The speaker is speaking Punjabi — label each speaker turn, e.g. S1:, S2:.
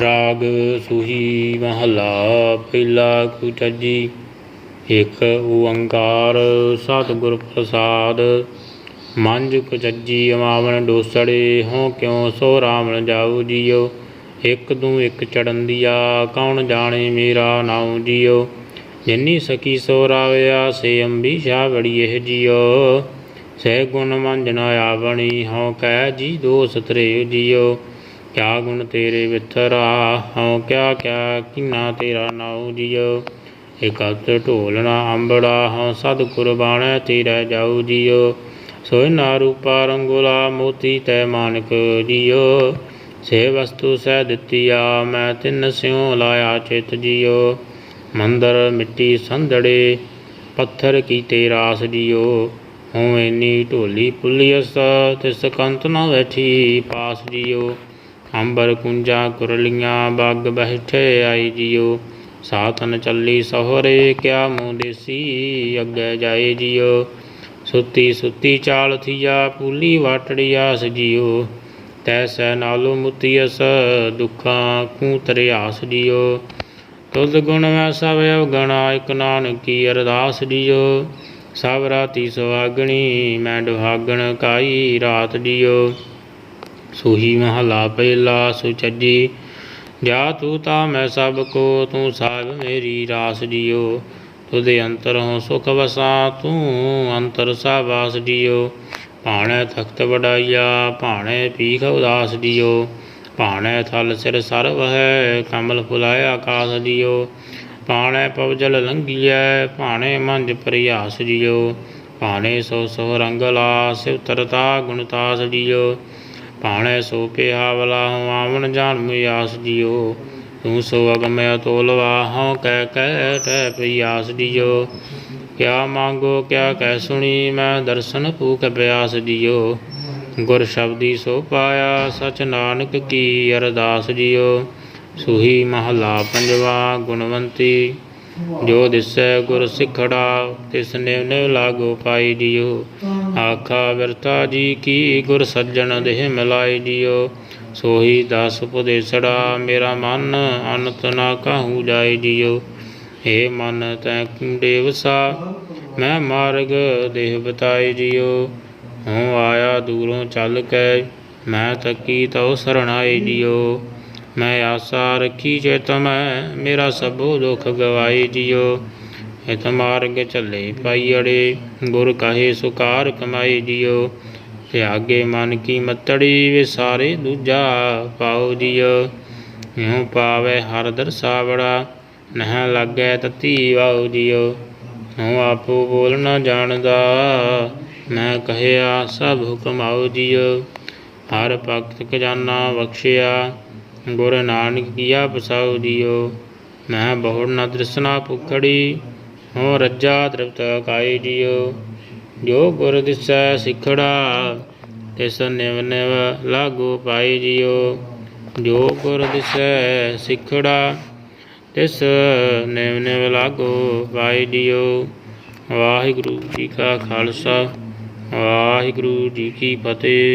S1: ਰਾਗ ਸੂਹੀ ਮਹੱਲਾ, ਪਹਿਲਾ ਕੁਚਜੀ ਇਕ ਓੰਕਾਰ ਸਤਿਗੁਰ ਪ੍ਰਸਾਦ। ਮੰਜ ਕੁਚਜੀ ਅਮਾਵਨ ਡੋਸੜੇ ਹੋ ਕਿਉ ਸੋ ਰਾਵਣ ਨ ਜਾਉ ਜੀਉ ਇਕ ਦੂ ਇਕ ਚੜਨ ਦੀਆ, ਕੌਣ ਜਾਣੇ ਮੇਰਾ ਨਾਉ ਜੀਉ ਜਿਨੀ ਸਕੀ ਸੋ ਰਾਵਿਆ, ਸੇ ਅੰਬੀਸ਼ਾ ਬੜੀ ਬੜੀਏ ਜੀਉ ਸਹਿ ਗੁਣ ਮੰਝ ਨ ਆਵਣੀ, ਹਉ ਕਹਿ ਜੀ ਦੋਸ ਤਰੇ ਜੀਉ ਕਿਆ ਗੁਣ ਤੇਰੇ ਵਿਥਰਾ ਹਉ ਕਿਆ ਕਿਆ ਕਿਨਾ ਤੇਰਾ ਨਾਉ ਜੀਉ ਇਕਤ ਢੋਲਣਾ ਅੰਬੜਾ, ਹਉ ਸਦ ਕੁਰਬਾਨੈ ਤੇਰਾ ਜਾਉ ਜੀਉ ਸੋਇ ਨਾ ਰੂਪਾ ਰੰਗੋਲਾ ਮੋਤੀ ਤੈ ਮਾਨਕ ਜੀਉ ਸੇ ਵਸਤੂ ਸਹਿ ਦਿੱਤੀਆ, ਮੈਂ ਤਿੰਨ ਸਿਉ ਲਾਇਆ ਚਿਤ ਜੀਉ ਮੰਦਰ ਮਿੱਟੀ ਸੰਧੜੇ, ਪੱਥਰ ਕੀਤੇ ਰਾਸ ਜੀਉ ਹੋਵੇਂ ਨੀ ਢੋਲੀ ਪੁਲੀਅਸ, ਤਿਸ ਕੰਤ ਨਾ ਬੈਠੀ ਪਾਸ ਜੀਉ ਅੰਬਰ ਕੁੰਜਾ ਕੁਰਲੀਆਂ ਬੱਗ ਬੈਠੇ ਆਈ ਜੀਉ ਸਾਤਨ ਚੱਲੀ ਸਹੁਰੇ ਕਿਆ ਮੂੰ ਦੇਸੀ ਅੱਗੇ ਜਾਏ ਜੀਉ। ਸੁੱਤੀ ਸੁੱਤੀ ਚਾਲ ਥੀਆ, ਪੂਲੀ ਵਾਟੜੀਆ ਸਜੀਉ ਤੈਸੈ ਨਾਲੋ ਮੁਤੀਅਸ ਦੁਖਾਂ ਕੂ ਤਰਿਆਸ ਜੀਉ। ਤੁਧ ਗੁਣ ਮੈਂ ਸਭ ਅਵਗਣਾ, ਇਕ ਨਾਨਕੀ ਅਰਦਾਸ ਜੀਉ। ਸਭ ਰਾਤੀ ਸੁਹਾਗਣੀ, ਮੈਂ ਦੁਹਾਗਣ ਕਾਈ ਰਾਤ ਜੀਉ। ਸੂਹੀ ਮਹਲਾ ਪਹਿਲਾ ਸੁਚੱਜੀ ਜਾ ਤੂੰ ਤਾਂ ਮੈਂ ਸਭ ਕੋ, ਤੂੰ ਸਾਹਿਬ ਮੇਰੀ ਰਾਸ ਜੀਉ। ਤੁਦੇ ਅੰਤਰ ਹੋ ਸੁਖ ਵਸਾ, ਤੂੰ ਅੰਤਰ ਸਾਵਾਸ ਜੀਉ। ਭਾਣੈ ਤਖਤ ਵਡਾਈਆ, ਭਾਣੇ ਪੀਖ ਉਦਾਸ ਜੀਉ। ਭਾਣੈ ਥਲ ਸਿਰ ਸਰਵ ਹੈ, ਕਮਲ ਫੁਲਾਇਆ ਆਕਾਸ ਜੀਉ। ਭਾਣੈ ਪਵਜਲ ਲੰਘੀਐ, ਭਾਣੇ ਮੰਜ ਪ੍ਰਿਆਸ ਜਿਓ ਭਾਣੈ ਸੋ ਸੋ ਰੰਗਲਾ ਸਿਵ ਤਰਤਾ ਗੁਣਤਾਸ ਜਿਓ ਭਾਣੇ ਸੋ ਪਿਆਵਲਾ ਹਉ ਆਵਣ ਜਾਣ ਮਿਆਸ ਜੀਉ ਤੂੰ ਸੋ ਅਗਮ ਅਤੋਲਵਾ ਹਉ ਕਹਿ ਕਹਿ ਟੈ ਪਿਆਸ ਜੀਉ ਕਿਆ ਮੰਗੋ, ਕਿਆ ਕਹਿ ਸੁਣੀ, ਮੈਂ ਦਰਸ਼ਨ ਭੂਖ ਪਿਆਸ ਜੀਉ ਗੁਰ ਸ਼ਬਦੀ ਸੋ ਪਾਇਆ, ਸਚ ਨਾਨਕ ਕੀ ਅਰਦਾਸ ਜਿਓ ਸੁਹੀ ਮਹਲਾ ਪੰਜਵਾ, ਗੁਣਵੰਤੀ। ਜੋ ਦਿਸੈ ਗੁਰ ਸਿਖੜਾ ਤਿਸ ਨੇ ਨੇ ਲਾਗੋ ਪਾਈ ਜੀਉ। ਆਖਾ ਵਿਰਤਾ ਜੀ ਕੀ ਗੁਰ ਸੱਜਣ ਦੇਹ ਮਿਲਾਈ ਜੀਉ। ਸੋਹੀ ਦਸ ਉਪਦੇਸੜਾ, ਮੇਰਾ ਮਨ ਅਨੰਤ ਨਾ ਕਾਹੂ ਜਾਏ ਜੀਉ। ਏ ਮਨ ਤੈ ਦੇਵਸਾ ਮੈਂ ਮਾਰਗ ਦੇਹ ਬਤਾਈ ਜੀਉ। ਹਉ ਆਇਆ ਦੂਰੋਂ ਚੱਲ ਕੇ, ਮੈਂ ਤੱਕੀ ਤਉ ਸਰਣਾਈ ਜੀਉ। ਮੈਂ ਆਸਾ ਰੱਖੀ ਚੇਤ ਮੈਂ ਮੇਰਾ ਸਭੋ ਦੁਖ ਗਵਾਈ ਜਿਓ ਇਤ ਮਾਰਗ ਚੱਲੇ ਪਾਈ ਅੜੇ ਗੁਰ ਕਹੇ ਸੁਕਾਰ ਕਮਾਈ ਜੀਉ ਤਿਆਗੇ ਮਨ ਕੀ ਮਤੜੀ ਵਿਸਾਰੇ ਦੂਜਾ ਪਾਉ ਜੀਉ ਇਉ ਪਾਵੇ ਹਰ ਦਰਸਾਵੜਾ ਨਹਿ ਲਾਗੈ ਤਤੀ ਵਾਉ ਜਿਓ ਹਉ ਆਪੋ ਬੋਲ ਨ ਜਾਣਦਾ, ਮੈਂ ਕਹਿਆ ਸਭ ਹੁਕਮ ਆਉ ਜੀਉ ਹਰ ਭਗਤ ਖਜ਼ਾਨਾ ਬਖਸ਼ਿਆ ਗੁਰ ਨਾਨਕ ਕੀਆ ਪਸਾਉ ਜੀਉ ਮੈਂ ਬਹੁੜ ਨਾ ਦ੍ਰਿਸ਼ਨਾ ਭੁਖੜੀ, ਹੋ ਰੱਜਾ ਤ੍ਰਿਪਤ ਕਾਈ ਜੀਉ। ਜੋ ਗੁਰ ਦਿਸੈ ਸਿਖੜਾ, ਤਿਸ ਨਿਵ ਨਿਵ ਲਾਗੂ ਪਾਈ ਜੀਉ। ਜੋ ਗੁਰ ਦਿਸੈ ਸਿਖੜਾ, ਤਿਸ ਨਿਵ ਨਿਵ ਲਾਗੂ ਪਾਈ ਜੀਉ। ਵਾਹਿਗੁਰੂ ਜੀ ਕਾ ਖਾਲਸਾ, ਵਾਹਿਗੁਰੂ ਜੀ ਕੀ ਫਤਿਹ।